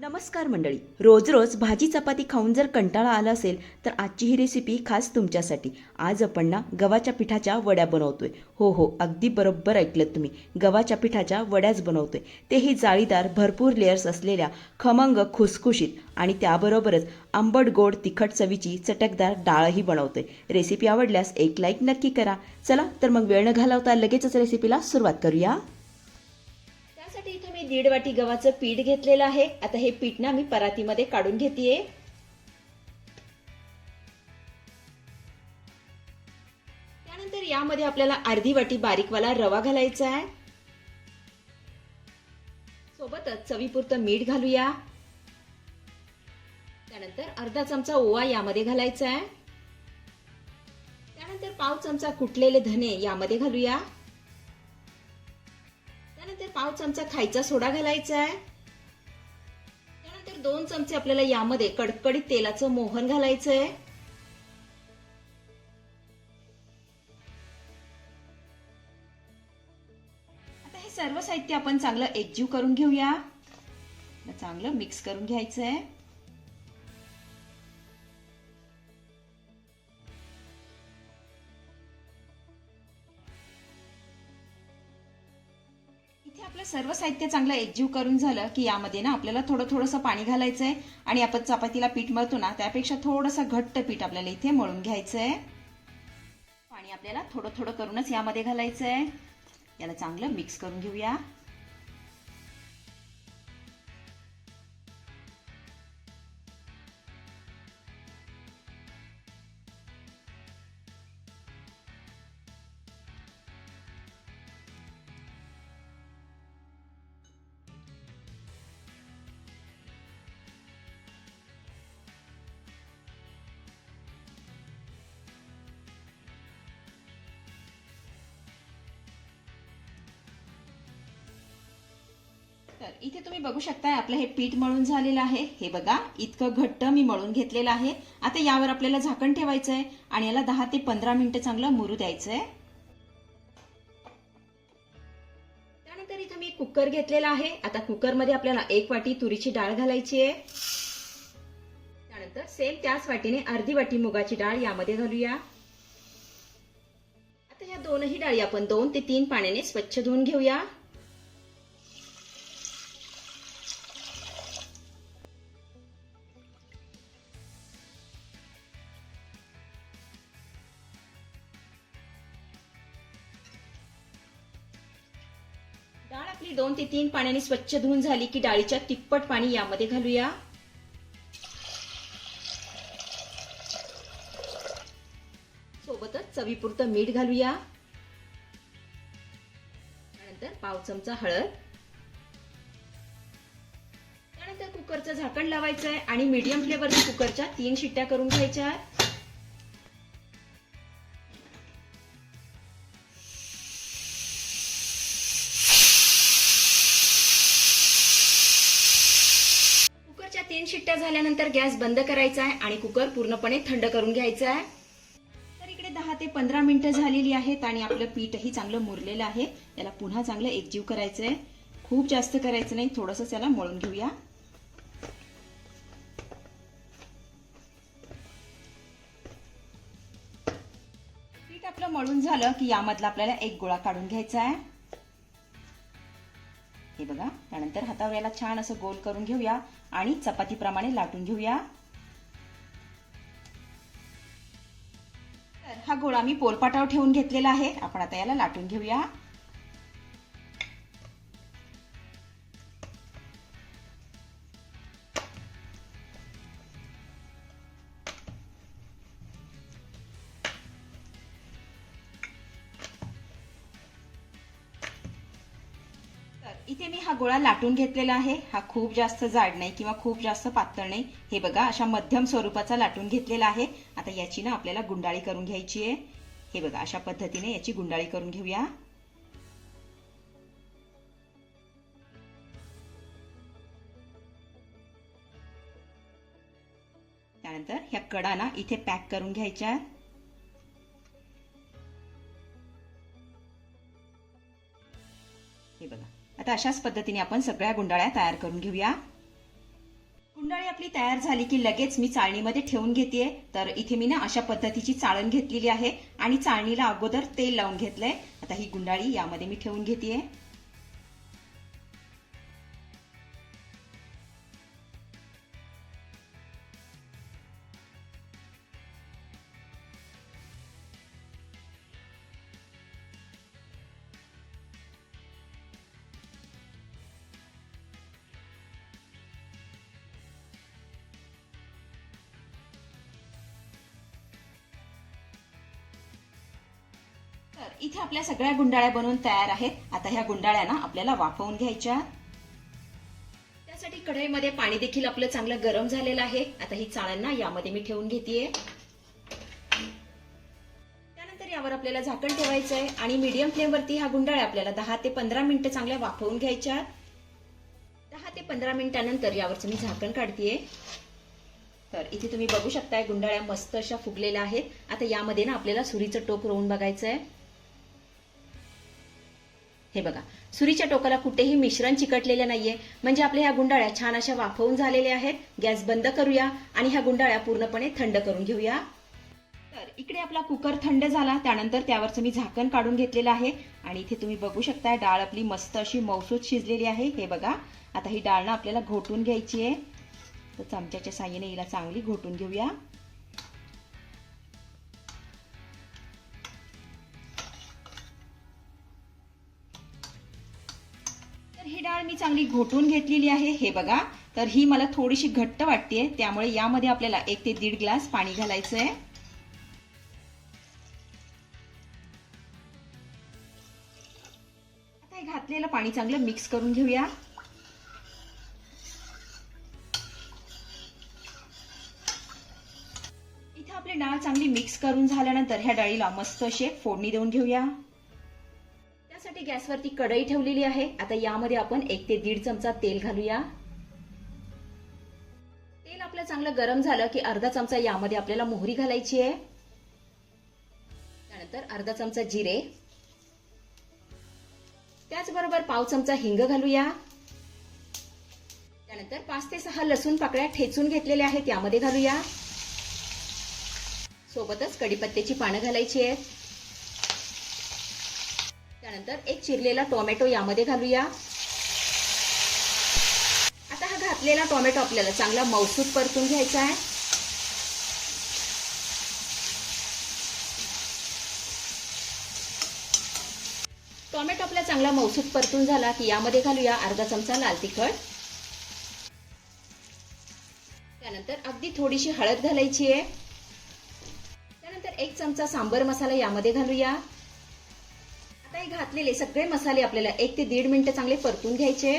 नमस्कार मंडळी. रोज रोज भाजी चपाती खाऊन जर कंटाळा आला असेल तर आजची ही रेसिपी खास तुमच्यासाठी. आज आपण ना गव्हाच्या पिठाच्या वड्या बनवतोय. हो हो अगदी बरोबर ऐकलं तुम्ही. गव्हाच्या पिठाच्या वड्याच बनवतोय. तेही जाळीदार भरपूर लेयर्स असलेल्या खमंग खुसखुशीत आणि त्याबरोबरच आंबट गोड तिखट चवीची चटकदार डाळही बनवतोय. रेसिपी आवडल्यास एक लाईक नक्की करा. चला तर मग वेळ न घालवता लगेचच रेसिपीला सुरुवात करूया. आता इथे मी दीड वाटी गव्हाचं पीठ घेतलेलं आहे. आता हे पीठ ना मी परातीमध्ये काढून घेतेय. त्यानंतर यामध्ये आपल्याला अर्धी वाटी बारीकवाला रवा घालायचा आहे. सोबतच चवीपुरतं मीठ घालूया. त्यानंतर अर्धा चमचा ओवा यामध्ये घालायचा आहे. त्यानंतर पाव चमचा कुटलेले धने यामध्ये घालूया. पाव चमचा खायचा सोडा घालायचा आहे. त्यानंतर दोन चमचे आपल्याला यामध्ये कडकडीत तेलाचं मोहन घालायचं आहे आता हे सर्व साहित्य आपण चांगलं एकजीव करून घेऊया. चांगलं मिक्स करून घ्यायचं आहे सर्व साहित्य चांगलं एकजीव करून झालं की यामध्ये ना आपल्याला थोडं थोडंसं पाणी घालायचं आहे आणि आपण चपातीला पीठ मळतो ना त्यापेक्षा थोडंसं घट्ट पीठ आपल्याला इथे मळून घ्यायचं आहे पाणी आपल्याला थोडं थोडं करूनच यामध्ये घालायचं आहे याला चांगलं मिक्स करून घेऊया. तर इथे तुम्ही बघू शकताय आपलं हे पीठ मळून झालेलं आहे. हे बघा इतकं घट्ट मी मळून घेतलेलं आहे. आता यावर आपल्याला झाकण ठेवायचं आहे आणि याला दहा ते पंधरा मिनिटं चांगलं मुरू द्यायचं आहे त्यानंतर इथं मी कुकर घेतलेला आहे. आता कुकरमध्ये आपल्याला एक वाटी तुरीची डाळ घालायची आहे. त्यानंतर सेम त्याच वाटीने अर्धी वाटी मुगाची डाळ यामध्ये घालूया. आता या दोनही डाळी आपण दोन ते तीन पाण्याने स्वच्छ धुवून घेऊया. आपली दोन ते तीन पाण्याने स्वच्छ धुवून झाली की डाळीच्या तिप्पट पाणी यामध्ये घालूया. सोबतच चवीपुरतं मीठ घालूया. त्यानंतर पाव चमचा हळद. त्यानंतर कुकरचं झाकण लावायचं आहे आणि मीडियम फ्लेवरच्या कुकरच्या तीन शिट्ट्या करून घ्यायच्या. आहेत तीन शिट्ट्या झाल्यानंतर गॅस बंद करायचा आहे आणि कुकर पूर्णपणे थंड करून घ्यायचा आहे. तर इकडे दहा ते पंधरा मिनिटं झालेली आहेत आणि आपलं पीठही चांगलं मुरलेलं आहे. याला पुन्हा चांगलं एकजीव करायचं आहे खूप जास्त करायचं नाही थोडंसं त्याला मळून घेऊया. पीठ आपलं मळून झालं की यामधला आपल्याला एक गोळा काढून घ्यायचा आहे. हे बघा. त्यानंतर हातावर याला छान असं गोल करून घेऊया आणि चपातीप्रमाणे लाटून घेऊया. हा गोळा मी पोलपाटावर ठेवून घेतलेला आहे. आपण आता याला लाटून घेऊया. इथे मी हा गोळा लाटून घेतलेला आहे. हा खूप जास्त जाड नाही किंवा खूप जास्त पातळ नाही. हे बघा अशा मध्यम स्वरूपाचा लाटून घेतलेला आहे. आता याची ना आपल्याला गुंडाळी करून घ्यायची आहे. हे बघा अशा पद्धतीने याची गुंडाळी करून घेऊया. त्यानंतर ह्या कडा ना इथे पॅक करून घ्यायच्या अशाच पद्धतीने आपण सगळ्या गुंडाळ्या तयार करून घेऊया. गुंडाळी आपली तयार झाली की लगेच मी चाळणीमध्ये ठेवून घेते तर इथे मी ना अशा पद्धतीची चाळण घेतलेली आहे आणि चाळणीला अगोदर तेल लावून घेतलंय. आता ही गुंडाळी यामध्ये मी ठेवून घेते इथे आपल्या सगळ्या गुंडाळ्या बनवून तयार आहेत. आता ह्या गुंडाळ्या ना आपल्याला वाफवून घ्यायच्या. त्यासाठी कढईमध्ये पाणी देखील आपलं चांगलं गरम झालेलं आहे. आता ही चाळ्यांना यामध्ये मी ठेवून घेतेय. त्यानंतर यावर आपल्याला झाकण ठेवायचं आहे आणि मीडियम फ्लेमवरती ह्या गुंडाळ्या आपल्याला दहा ते पंधरा मिनिटं चांगल्या वाफवून घ्यायच्या. दहा ते पंधरा मिनिटानंतर यावरचं मी झाकण काढतेय. तर इथे तुम्ही बघू शकताय गुंडाळ्या मस्त अशा फुगलेल्या आहेत. आता यामध्ये ना आपल्याला सुरीचं टोक रोवून बघायचं आहे हे बघा सुरीच्या टोकाला कुठेही मिश्रण चिकटलेलं नाहीये. म्हणजे आपल्या ह्या गुंडाळ्या छान अशा वाफवून झालेल्या आहेत. गॅस बंद करूया आणि ह्या गुंडाळ्या पूर्णपणे थंड करून घेऊया. तर इकडे आपला कुकर थंड झाला. त्यानंतर त्यावरचं मी झाकण काढून घेतलेलं आहे. आणि इथे तुम्ही बघू शकता डाळ आपली मस्त अशी मौसूद शिजलेली आहे. हे बघा आता ही डाळ ना आपल्याला घोटून घ्यायची आहे. तर चमच्याच्या साह्याने हिला चांगली घोटून घेऊया. ही डाळ मी चांगली घोटून घेतलेली आहे हे बघा. तर ही मला थोडीशी घट्ट वाटते त्यामुळे यामध्ये आपल्याला एक ते दीड ग्लास पाणी घालायचं आहे आता हे घातलेलं पाणी चांगलं मिक्स करून घेऊया. इथं आपली डाळ चांगली मिक्स करून झाल्यानंतर ह्या डाळीला मस्त अशी फोडणी देऊन घेऊया. गॅसवरती कढई ठेवलेली आहे. आता यामध्ये आपण एक ते दीड चमचा तेल घालूया. तेल आपलं चांगलं गरम झालं की अर्धा चमचा यामध्ये आपल्याला मोहरी घालायची आहे. त्यानंतर अर्धा चमचा जिरे. त्याचबरोबर पाव चमचा हिंग घालूया. त्यानंतर पाच ते सहा लसूण पाकळ्या ठेचून घेतलेल्या आहेत यामध्ये घालूया. सोबतच कडीपत्त्याची पानं घालायची आहेत. त्यानंतर एक चिरलेला टोमॅटो यामध्ये घालूया. आता हा घातलेला टोमॅटो आपल्याला चांगला मौसूद परतून घ्यायचा आहे. टोमॅटो आपला चांगला मौसूद परतून झाला की यामध्ये घालूया अर्धा चमचा लाल तिखट. त्यानंतर अगदी थोडीशी हळद घालायची आहे. त्यानंतर एक चमचा सांबर मसाला यामध्ये घालूया. आता घातलेले सगळे मसाले आपल्याला एक ते दीड मिनिटं चांगले परतून घ्यायचे.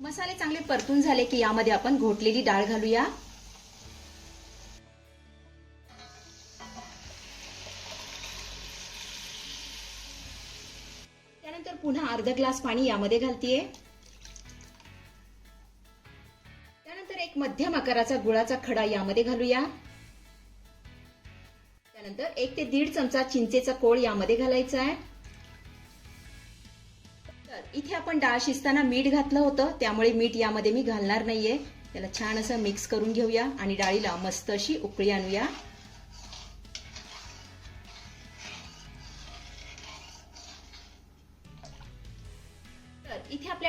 मसाले चांगले परतून झाले की यामध्ये आपण घोटलेली डाळ घालूया. त्यानंतर पुन्हा अर्धा ग्लास पाणी यामध्ये घालतीये. एक मध्यम आकाराचा गुळाचा खडा यामध्ये घालूया. त्यानंतर एक ते दीड चमचा चिंचेचा कोळ यामध्ये घालायचा आहे. तर इथे आपण डाळ शिजताना मीठ घातलं होतं त्यामुळे मीठ यामध्ये मी घालणार नाहीये. त्याला छान असं मिक्स करून घेऊया आणि डाळीला मस्त अशी उकळी आणूया.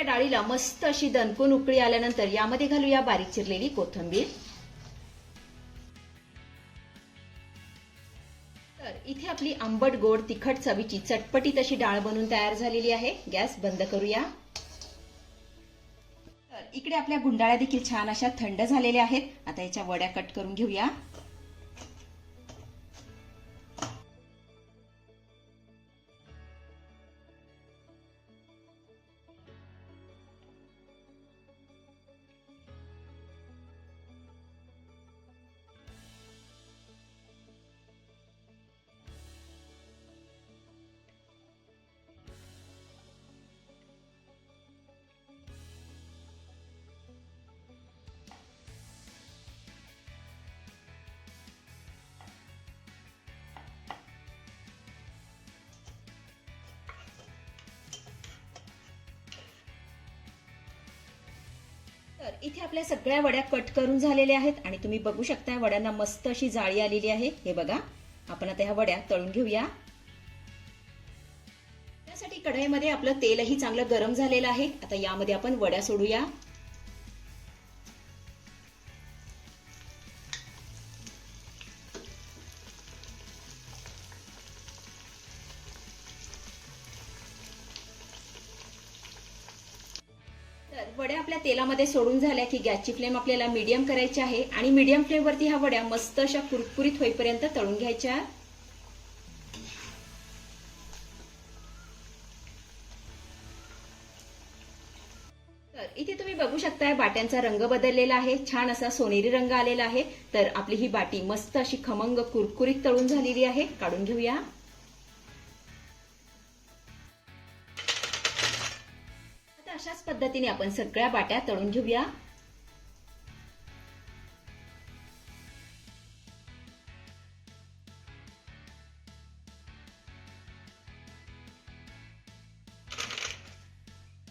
या डाळीला मस्त अशी दणकून उकळी आल्यानंतर यामध्ये घालूया बारीक चिरलेली कोथिंबीर. तर इथे आपली आंबट गोड तिखट चवीची चटपटीत अशी डाळ बनून तयार झालेली आहे. गॅस बंद करूया. तर इकडे आपल्या गुंडाळ्या देखील छान अशा थंड झालेल्या आहेत. आता याच्या वड्या कट करून घेऊया. इथे आपल्या सगळ्या वड्या कट करून झालेल्या आहेत आणि तुम्ही बघू शकता वड्यांना मस्त अशी जाळी आलेली आहे. हे बघा. आपण आता ह्या वड्या तळून घेऊया. त्यासाठी कढईमध्ये आपलं तेलही चांगलं गरम झालेलं आहे. आता यामध्ये आपण वड्या सोडूया. वड्या आपल्या तेलामध्ये सोडून झाल्या की गॅसची फ्लेम आपल्याला मीडियम करायची आहे आणि मीडियम फ्लेमवरती ह्या वड्या मस्त अशा कुरकुरीत होईपर्यंत तळून घ्यायच्या. तर इथे तुम्ही बघू शकताय बाट्यांचा रंग बदललेला आहे छान असा सोनेरी रंग आलेला आहे. तर आपली ही बाटी मस्त अशी खमंग कुरकुरीत तळून झालेली आहे. काढून घेऊया. अशाच पद्धतीने आपण सगळ्या बाट्या तळून घेऊया.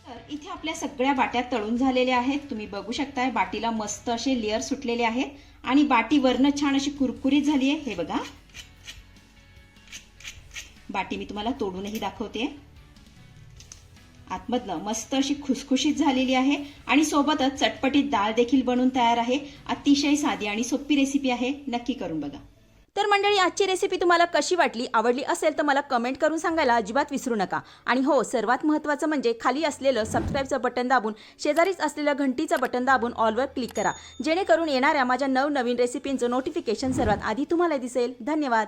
तर इथे आपल्या सगळ्या बाट्या तळून झालेल्या आहेत. तुम्ही बघू शकताय बाटीला मस्त असे लेअर सुटलेले आहेत आणि बाटी वरनं छान अशी कुरकुरीत झाली आहे. हे बघा. बाटी मी तुम्हाला तोडूनही दाखवते. आतमधलं मस्त अशी खुसखुशीत झालेली आहे. आणि सोबतच चटपटीत डाळ देखील बनून तयार आहे. अतिशय साधी आणि सोपी रेसिपी आहे. नक्की करून बघा. तर मंडळी आजची रेसिपी तुम्हाला कशी वाटली आवडली असेल तर मला कमेंट करून सांगायला अजिबात विसरू नका. आणि हो सर्वात महत्त्वाचं म्हणजे खाली असलेलं सबस्क्राईबचं बटन दाबून शेजारीच असलेलं घंटीचं बटन दाबून ऑलवर क्लिक करा. जेणेकरून येणाऱ्या माझ्या नवनवीन रेसिपींचं नोटिफिकेशन सर्वात आधी तुम्हाला दिसेल. धन्यवाद.